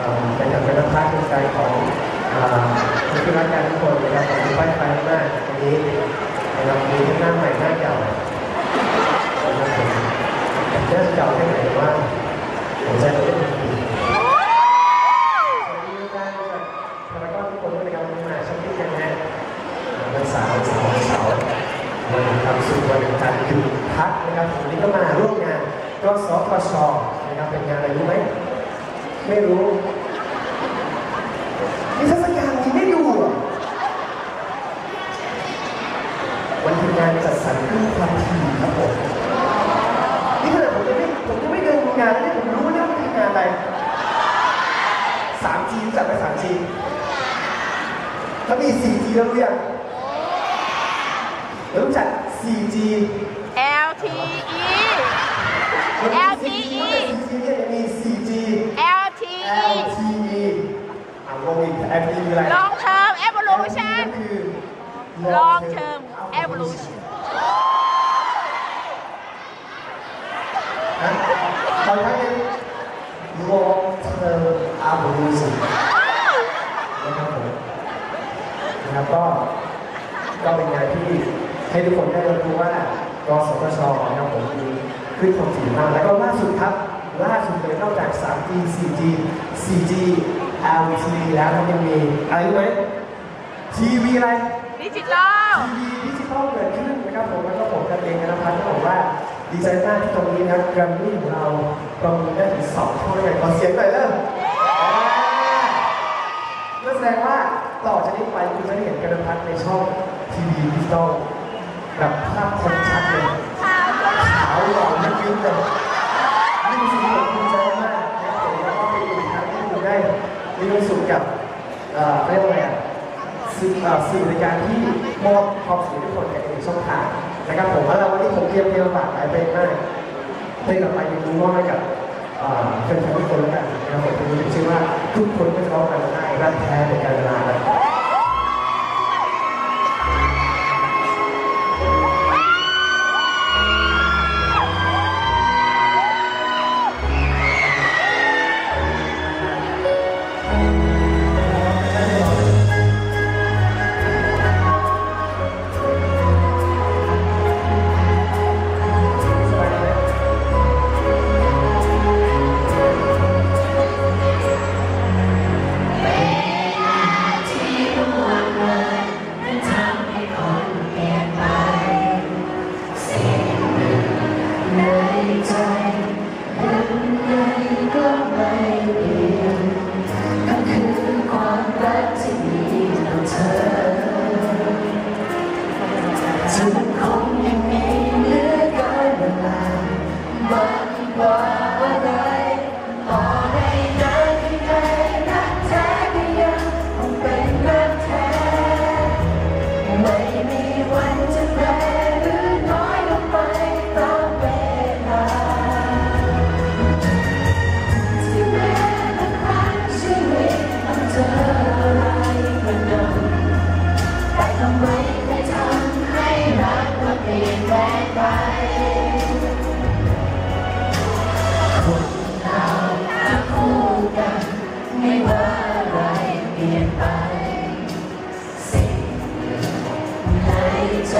เอ่อเป็นอย่างเป็นภาพในใจของเอ่อคนที่รักกันทุกคนนะครับผมมีไฟไฟมากวันนี้เรามีทั้งหน้าใหม่หน้าเก่านะครับผมหน้าเก่าแค่ไหนว่าผมจะไม่ได้เป็นผีสวัสดีทุกท่านจากพารากอนทุกคนด้วยนะครับวันนี้มาช้อปปิ้งกันนะวันเสาวสาวสาร์วันความสุขวันการหยุดพักนะครับวันนี้ก็มาร่วมงานก็สทชนะครับเป็นงานอะไรรู้ไหมไม่รู้นิทรรศการนี้ไม่ดูเหรอวันทีมงานจัดสรรขึ้นความถี่ครับผม นี่ขนาดผมยังไม่ผมยังไม่เดินดูงานเลยผมรู้นะว่าทีมงานอะไร 3G รู้จักไหม 3G ถ้ามี 4G แล้วรู้ยังแล้วรู้จัก 4G LTE มันมี LTE 4G เนี่ยยังมี 4G LTE LTE อะงงอีก LTE คืออะไร Long Term Evolution LTE คือ Long Term Evolution ฮะขออีกครั้งหนึง Long Term Evolution นะครับผม นะครับก็ก็เป็นงานที่ให้ทุกคนได้รู้ว่ากสทชนะครับผมมีขึ้นความถี่มากแล้วก็ล่าสุดครับล่าสุดเลยนอกจาก 3G 4G 4G LTE แล้วมันยังมีอะไรรู้ไหมทีวีอะไรดิจิตอลทีวีดิจิตอลเกิดขึ้นนะครับผมแล้วก็ผมกันเองนะครับต้องบอกว่าดีใจมากที่ตรงนี้นะครับแกรมมี่ของเราประมูลได้ถึงสองช่องด้วยกันขอเสียงหน่อยเริ่มนั่นแส ดงว่าต่อจากนี้ไปคุณจะได้เห็นกันพัฒน์ในช่องทีวีดิจิตอลแบบภาพคมชัดเลยขาวหล่อลึกยิ้มเลยนี่คือสิ่งที่ผมภูมิใจมากนะครับแล้วก็เป็นอีกครั้งที่คุณได้มีความสุขกับเรียกว่าไงอะสื่อเอ่อสื่อในการที่มอบความสุขให้ทุกคนในหนึ่งช่องทางนะครับผมว่าเราวันนี้ผมเตรียมเพลงมฝากหลายเพลงมากเพลงต่อไปยังรู้มอบให้กับเอ่อแฟนๆทุกคนแล้วกันนะครับผมเพลงนี้ชื่อว่า ทุกคนก็จะร้องกันได้รักแท้ในการเวลา ลี่ยนแปลงไปคนเราจะคู่กัน ไม่ว่าอะไรเปลี่ยนไป สิ่งในใจ